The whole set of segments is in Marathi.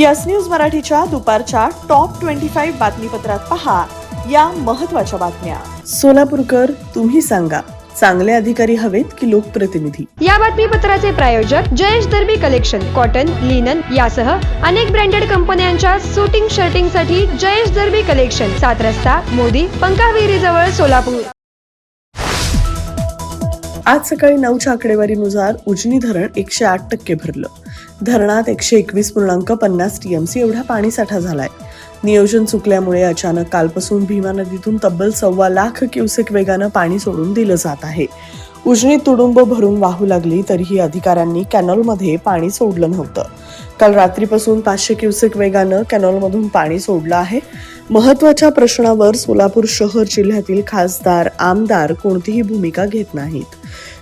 यस न्यूज मराठीच्या दुपारच्या टॉप ट्वेंटी फाईव्ह बातमीपत्रात पहा या महत्त्वाच्या बातम्या. सोलापूरकर तुम्ही सांगा. चांगले अधिकारी हवेत की लोकप्रतिनिधी? या बातमीपत्राचे प्रायोजक Jayesh Darbi collection cotton linen यासह अनेक ब्रँडेड कंपन्यांच्या सुटिंग शर्टिंगसाठी जयेश दर्बी कलेक्शन सात रस्ता मोदी पंकाविरी जवळ सोलापूर. आज सकाळी नऊच्या आकडेवारीनुसार उजनी धरण एकशे आठ टक्के भरलं. धरणात एकशे एकवीस पूर्णांक पन्नास टीएमसी एवढा पाणीसाठा झालाय. नियोजन चुकल्यामुळे अचानक कालपासून भीमा नदीतून तब्बल सव्वा लाख क्युसेक वेगानं पाणी सोडून दिलं जात आहे. उजनी तुडुंब भरून वाहू लागली तरीही अधिकाऱ्यांनी कॅनॉलमध्ये पाणी सोडलं नव्हतं. काल रात्रीपासून पाचशे क्युसेक वेगानं कॅनॉलमधून पाणी सोडलं आहे. महत्त्वाच्या प्रश्नावर सोलापूर शहर जिल्ह्यातील खासदार आमदार कोणतीही भूमिका घेत नाहीत.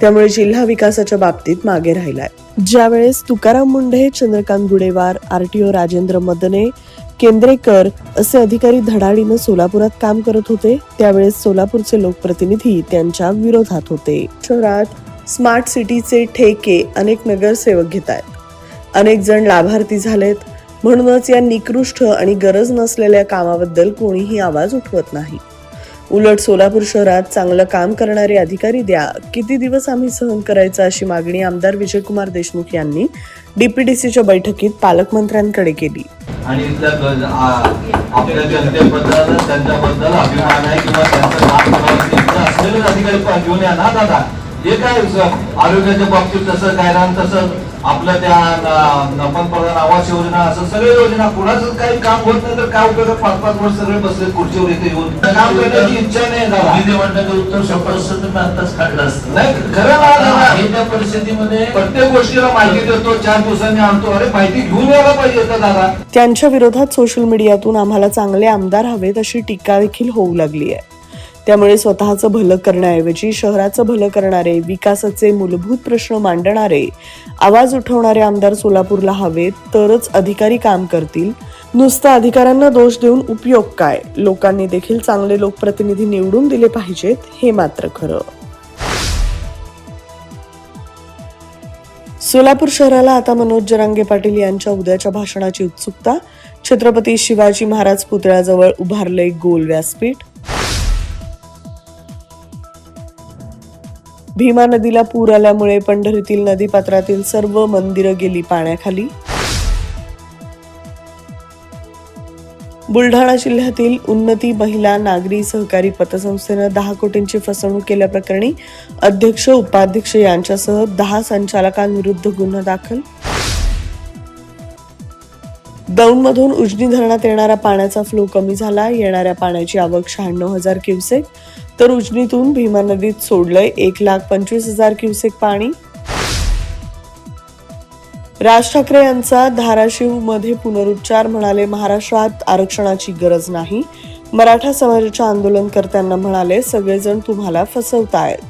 त्यामुळे जिल्हा विकासाच्या बाबतीत मागे राहिलाय. ज्यावेळेस तुकाराम मुंढे चंद्रकांत गुडेवार आरटीओ राजेंद्र मदने केंद्रेकर असे अधिकारी धडाडीनं सोलापुरात काम करत होते त्यावेळेस सोलापूरचे लोकप्रतिनिधी त्यांच्या विरोधात होते. शहरात स्मार्ट सिटीचे ठेके अनेक नगरसेवक घेत आहेत. अनेक जण लाभार्थी झालेत. म्हणूनच या निकृष्ट आणि गरज नसलेल्या कामाबद्दल कोणीही आवाज उठवत नाही. उलट सोलापूर शहरात चांगलं काम करणारे अधिकारी द्या. किती दिवस आम्ही सहन करायचं अशी मागणी आमदार विजयकुमार देशमुख यांनी डीपीडीसीच्या बैठकीत पालकमंत्र्यांकडे केली. आणि आपल्या जनतेबद्दल त्यांच्याबद्दल अभिमान आहे किंवा त्यांचं काम असलेले अधिकारी घेऊन या ना दादा? काय आरोग्याच्या बाबतीत तसं काय तसं आपलं त्या न- न- पंतप्रधान आवास योजना असं सगळ्या योजना कुणाचं काही काम होत नाही तर काय उपयोग? पाच पाच वर्ष सगळे बसले खुर्चीवर इथे येऊन. काम करण्याची इच्छा नाही दादा मंडळाचं उत्तर शंभर वर्ष तुम्ही आताच काढलं असतं. नाही खरं ना दादा हे त्या परिस्थितीमध्ये प्रत्येक गोष्टीला माहिती देतो चार दिवसांनी आणतो. अरे माहिती घेऊन यायला पाहिजे का दादा. त्यांच्या विरोधात सोशल मीडियातून आम्हाला चांगले आमदार हवेत अशी टीका देखील होऊ लागली आहे. त्यामुळे स्वतःचं भलं करण्याऐवजी शहराचं भलं करणारे विकासाचे मूलभूत प्रश्न मांडणारे आवाज उठवणारे आमदार सोलापूरला हवेत तरच अधिकारी काम करतील. नुसतं अधिकाऱ्यांना दोष देऊन उपयोग काय? लोकांनी देखील चांगले लोकप्रतिनिधी निवडून दिले पाहिजेत हे मात्र खरं. सोलापूर शहराला आता मनोज जरांगे पाटील यांच्या उद्याच्या भाषणाची उत्सुकता. छत्रपती शिवाजी महाराज पुतळ्याजवळ उभारले गोल व्यासपीठ. भीमा नदीला पूर आल्यामुळे पंढरीतील नदीपात्रातील सर्व मंदिरं गेली पाण्याखाली. बुलढाणा जिल्ह्यातील उन्नती महिला नागरी सहकारी पतसंस्थेनं दहा कोटींची फसवणूक केल्याप्रकरणी अध्यक्ष उपाध्यक्ष यांच्यासह दहा संचालकांविरुद्ध गुन्हा दाखल. दौंडमधून उजनी धरणात येणारा पाण्याचा फ्लो कमी झाला. येणाऱ्या पाण्याची आवक शहाण्णव हजार क्युसेक. तर उजनीतून भीमा नदीत सोडलंय एक लाख पंचवीस हजार क्युसेक पाणी. राज ठाकरे यांचा धाराशिवमध्ये पुनरुच्चार म्हणाले महाराष्ट्रात आरक्षणाची गरज नाही. मराठा समाजाच्या आंदोलनकर्त्यांना म्हणाले सगळेजण तुम्हाला फसवतायत.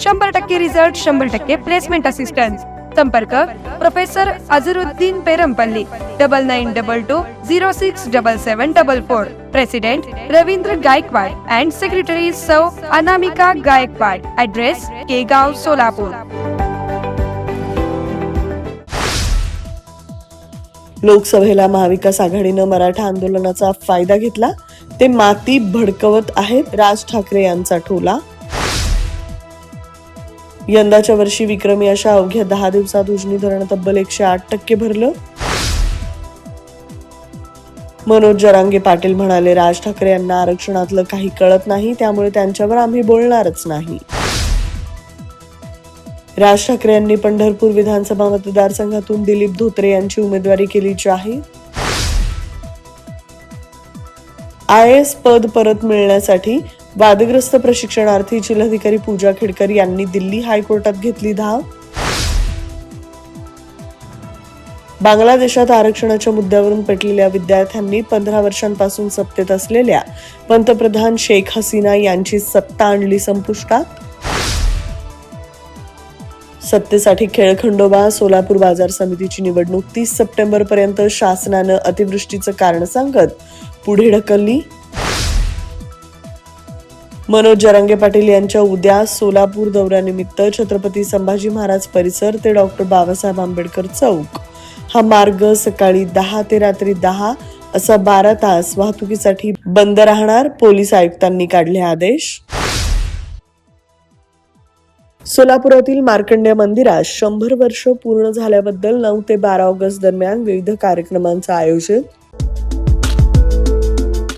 शंभर टक्के रिझल्ट शंभर टक्के प्लेसमेंट असिस्टन्स संपर्क professor Azharuddin Perampalli double nine double two zero six double seven double four president Ravindra Gaikwad and secretary सौ अनामिका गायकवाड. ऍड्रेस केगाव सोलापूर. लोकसभेला महाविकास आघाडीनं मराठा आंदोलनाचा फायदा घेतला. ते माती भडकवत आहेत. राज ठाकरे यांचा टोला यंदाच्या वर्षी विक्रमी अशा अवघ्या दहा दिवसात उजनी धरण तब्बल एकशे आठ टक्के भरलं. मनोज जरांगे पाटील म्हणाले राज ठाकरे यांना आरक्षणातलं काही कळत नाही त्यामुळे त्यांच्यावर आम्ही बोलणारच नाही. राज ठाकरे यांनी पंढरपूर विधानसभा मतदारसंघातून दिलीप धोत्रे यांची उमेदवारी केली जाहीर आय एस पद परत मिळण्यासाठी वादग्रस्त प्रशिक्षणार्थी जिल्हाधिकारी पूजा खेडकर यांनी दिल्ली हायकोर्टात घेतली धाव. बांगलादेशात आरक्षणाच्या मुद्द्यावरून पेटलेल्या विद्यार्थ्यांनी पंधरा वर्षांपासून सत्तेत असलेल्या पंतप्रधान शेख हसीना यांची सत्ता आणली संपुष्टात. सत्तेसाठी खेळखंडोबा सोलापूर बाजार समितीची निवडणूक तीस सप्टेंबर पर्यंत शासनानं अतिवृष्टीचं कारण सांगत पुढे ढकलली. मनोज जरांगे पाटील यांच्या उद्या सोलापूर दौऱ्यानिमित्त छत्रपती संभाजी महाराज परिसर ते डॉक्टर बाबासाहेब आंबेडकर चौक. हा मार्ग सकाळी दहा ते रात्री दहा असा बारा तास वाहतुकीसाठी बंद राहणार पोलीस आयुक्तांनी काढले आदेश. सोलापुरातील मार्कंड्य मंदिरात शंभर वर्ष पूर्ण झाल्याबद्दल नऊ ते बारा ऑगस्ट दरम्यान विविध कार्यक्रमांचं आयोजन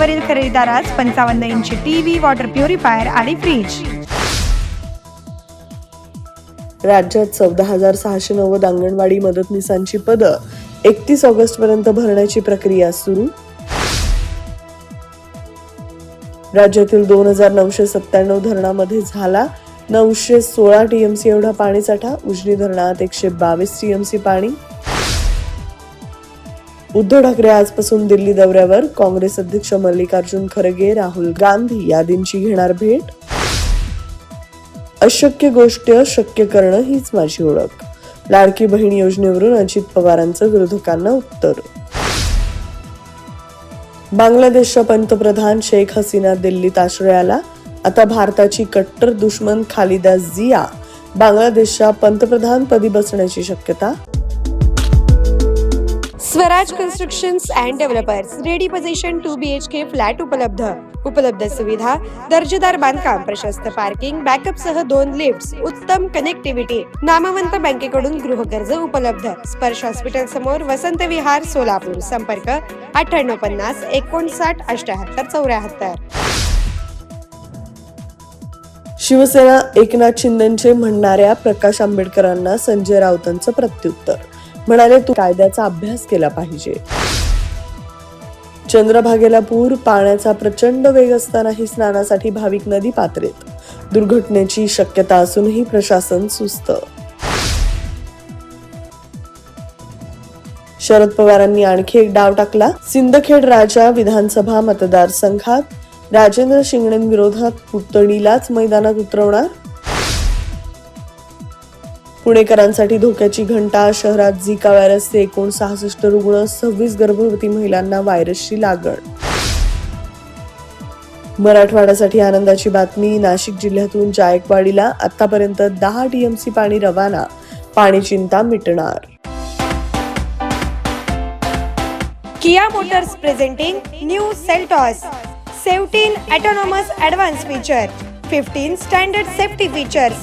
फुटावरील खरेदीदारास पंचावन्न इंची टीव्ही वॉटर प्युरिफायर आणि फ्रीज राज्यात चौदा हजार सहाशे नव्वद अंगणवाडी मदतनीसांची पदं एकतीस ऑगस्ट पर्यंत भरण्याची प्रक्रिया सुरू. राज्यातील दोन हजार नऊशे सत्त्याण्णव धरणामध्ये झाला नऊशे सोळा टीएमसी एवढा पाणीसाठा. उजनी धरणात एकशे बावीस टीएमसी पाणी. उद्धव ठाकरे आजपासून दिल्ली दौऱ्यावर. काँग्रेस अध्यक्ष मल्लिकार्जुन खरगे राहुल गांधी यादींची घेणार भेट. अशक्य गोष्ट शक्य करणं हीच माझी ओळख. लाडकी बहीण योजनेवरून अजित पवारांचं विरोधकांना उत्तर. बांगलादेशच्या पंतप्रधान शेख हसीना दिल्लीत आश्रयाला. आता भारताची कट्टर दुश्मन खालिदा जिया. बांगलादेशच्या पंतप्रधान पदी बसण्याची शक्यता Swaraj constructions and developers ready position two B H K flat उपलब्ध उपलब्ध सुविधा दर्जेदार बांधकाम प्रशस्त पार्किंग बॅकअप सह दोन लिफ्ट उत्तम कनेक्टिव्हिटी नामवंत बँकेकडून गृहकर्ज उपलब्ध स्पर्श हॉस्पिटल समोर वसंत विहार सोलापूर संपर्क अठ्ठ्याण्णव पन्नास एकोणसाठ अष्ट्याहत्तर चौऱ्याहत्तर शिवसेना एकनाथ शिंदेचे म्हणणाऱ्या प्रकाश आंबेडकरांना संजय राऊतांचं प्रत्युत्तर. म्हणाले तू कायद्याचा अभ्यास केला पाहिजे. चंद्रभागेला पूर पाण्याचा प्रचंड वेग असतानाही स्नानासाठी भाविक नदी पात्रेत दुर्घटनेची शक्यता असूनही प्रशासन सुस्त. शरद पवारांनी आणखी एक डाव टाकला. सिंदखेड राजा विधानसभा मतदारसंघात राजेंद्र शिंगणेंविरोधात पुतणीलाच मैदानात उतरवणार? पुणेकरांसाठी धोक्याची घंटा शहरात झिका व्हायरसचे एकोणसहासष्ट रुग्ण सव्वीस गर्भवती महिलांना व्हायरसची लागण. मराठवाड्यासाठी आनंदाची बातमी नाशिक जिल्ह्यातून जायकवाडीला आतापर्यंत दहा टीएमसी पाणी रवाना पाणी चिंता मिटणार. Kia Motors presenting new Seltos 17 autonomous advanced feature 15 standard safety features